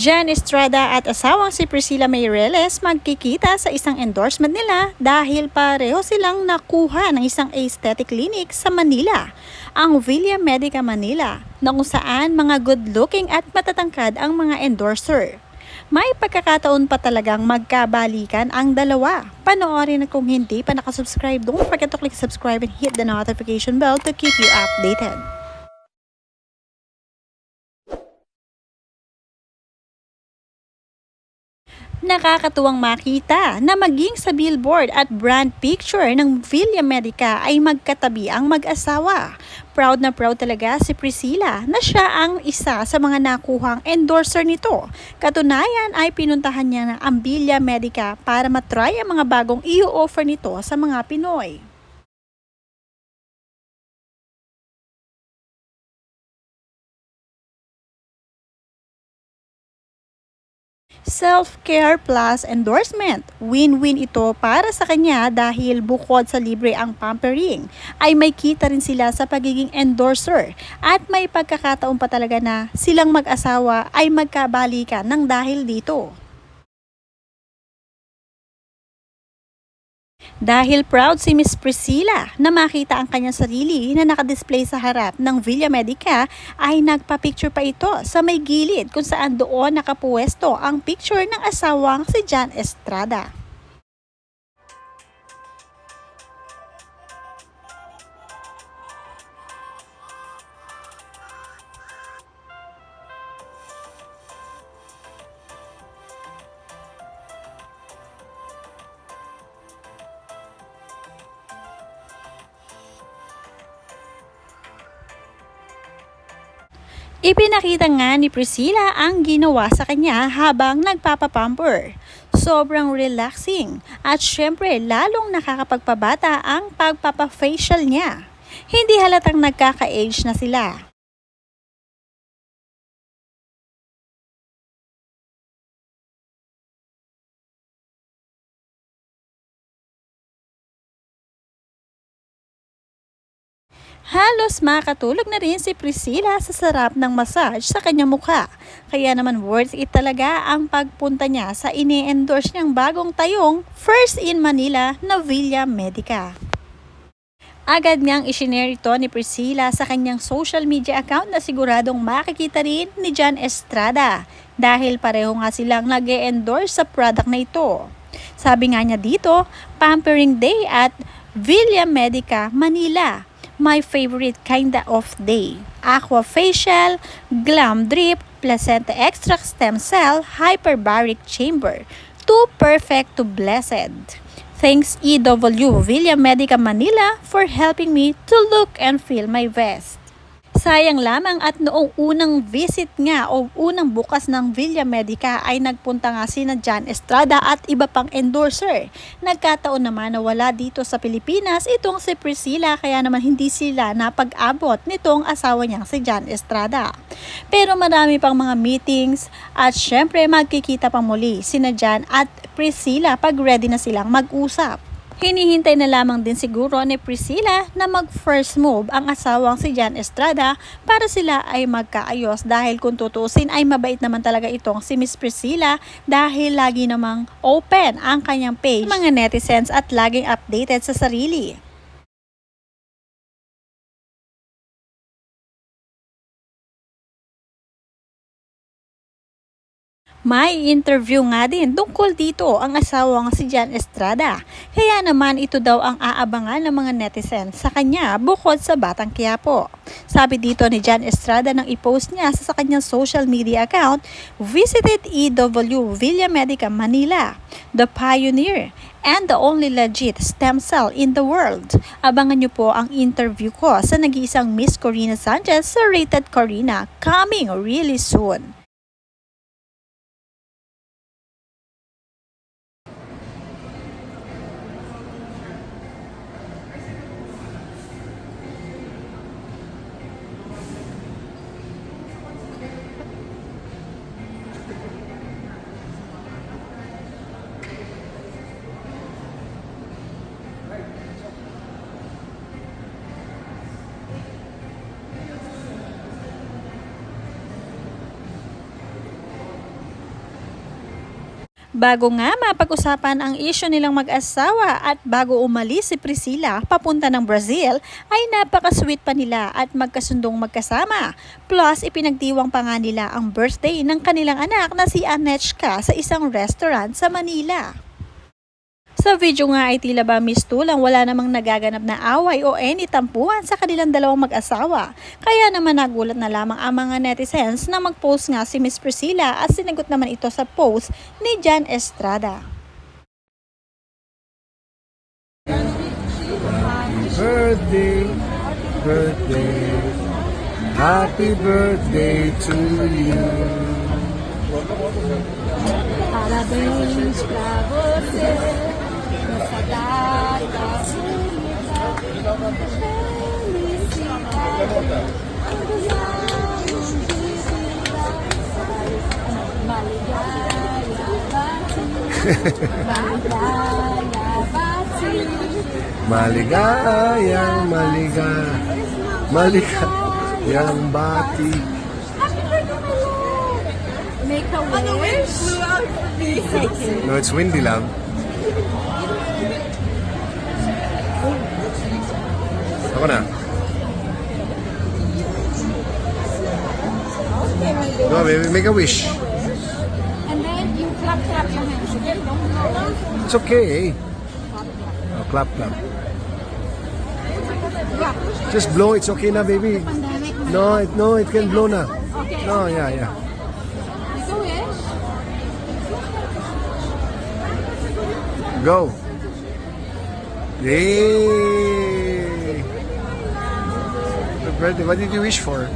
Jan Estrada at asawang si Priscilla Mayreles magkikita sa isang endorsement nila dahil pareho silang nakuha ng isang aesthetic clinic sa Manila, ang Villa Medica Manila, na kung saan mga good-looking at matatangkad ang mga endorser. May pagkakataon pa talagang magkabalikan ang dalawa. Panoorin na kung hindi pa nakasubscribe, don't forget to click subscribe and hit the notification bell to keep you updated. Nakakatuwang makita na maging sa billboard at brand picture ng Villa Medica ay magkatabi ang mag-asawa. Proud na proud talaga si Priscilla na siya ang isa sa mga nakuhang endorser nito. Katunayan ay pinuntahan niya na ang Villa Medica para matry ang mga bagong i-offer nito sa mga Pinoy. Self-care plus endorsement. Win-win ito para sa kanya dahil bukod sa libre ang pampering, ay may kita rin sila sa pagiging endorser at may pagkakataon pa talaga na silang mag-asawa ay magkabalikan ng dahil dito. Dahil proud si Miss Priscilla na makita ang kanyang sarili na nakadisplay sa harap ng Villa Medica ay nagpa-picture pa ito sa may gilid kung saan doon nakapuwesto ang picture ng asawang si John Estrada. Ipinakita nga ni Priscilla ang ginawa sa kanya habang nagpapapamper. Sobrang relaxing at syempre lalong nakakapagpabata ang pagpapafacial niya. Hindi halatang nagkaka-age na sila. Halos makatulog na rin si Priscilla sa sarap ng massage sa kanyang mukha. Kaya naman worth it talaga ang pagpunta niya sa ini-endorse niyang bagong tayong First in Manila na Villa Medica. Agad niyang isinare ito ni Priscilla sa kanyang social media account na siguradong makikita rin ni John Estrada dahil pareho nga silang nag endorse sa product na ito. Sabi nga niya dito, Pampering Day at Villa Medica, Manila my favorite kinda of day. Aqua Facial, Glam Drip, Placenta Extract Stem Cell, Hyperbaric Chamber. Too perfect to blessed. Thanks EW Villa Medica Manila for helping me to look and feel my best. Sayang lamang at noong unang visit nga o unang bukas ng Villa Medica ay nagpunta nga sina John Estrada at iba pang endorser. Nagkataon naman na wala dito sa Pilipinas itong si Priscilla kaya naman hindi sila napag-abot nitong asawa niyang si John Estrada. Pero marami pang mga meetings at syempre magkikita pang muli sina John at Priscilla pag ready na silang mag-usap. Hinihintay na lamang din siguro ni Priscilla na mag-first move ang asawang si Jan Estrada para sila ay magkaayos dahil kung tutusin ay mabait naman talaga itong si Miss Priscilla dahil lagi namang open ang kanyang page mga netizens at laging updated sa sarili. May interview nga din tungkol dito ang asawang si Jan Estrada. Kaya naman ito daw ang aabangan ng mga netizens sa kanya bukod sa Batang Quiapo. Sabi dito ni Jan Estrada nang i-post niya sa kanyang social media account, visited EW Villa Medica Manila, the pioneer and the only legit stem cell in the world. Abangan niyo po ang interview ko sa nag-iisang Miss Corina Sanchez sa Rated Corina coming really soon. Bago nga mapag-usapan ang isyo nilang mag-asawa at bago umalis si Priscilla papunta ng Brazil, ay napaka-sweet pa nila at magkasundong magkasama. Plus, ipinagdiwang pa nga nila ang birthday ng kanilang anak na si Anechka sa isang restaurant sa Manila. Sa video nga ay tila ba mistulang wala namang nagaganap na away o any tampuhan sa kanilang dalawang mag-asawa. Kaya naman nagulat na lamang ang mga netizens na mag-post nga si Miss Priscilla at sinagot naman ito sa post ni Jan Estrada. birthday, birthday, happy birthday to you. Parabéns pra você Maligayang maliga, maligayang bati. Make a wish. For me. No, it's windy, love. Ako na. No, baby, make a wish. And then you clap, clap your hands. Okay, don't. It's okay. Oh, clap, clap. Just blow. It's okay na, baby. No, it, no, it can blow. Okay. No, yeah, yeah. Make a wish. Go. Yay! Happy birthday. What did you wish for?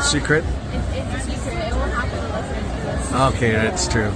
Secret? It's a secret. It will happen. Okay, that's true.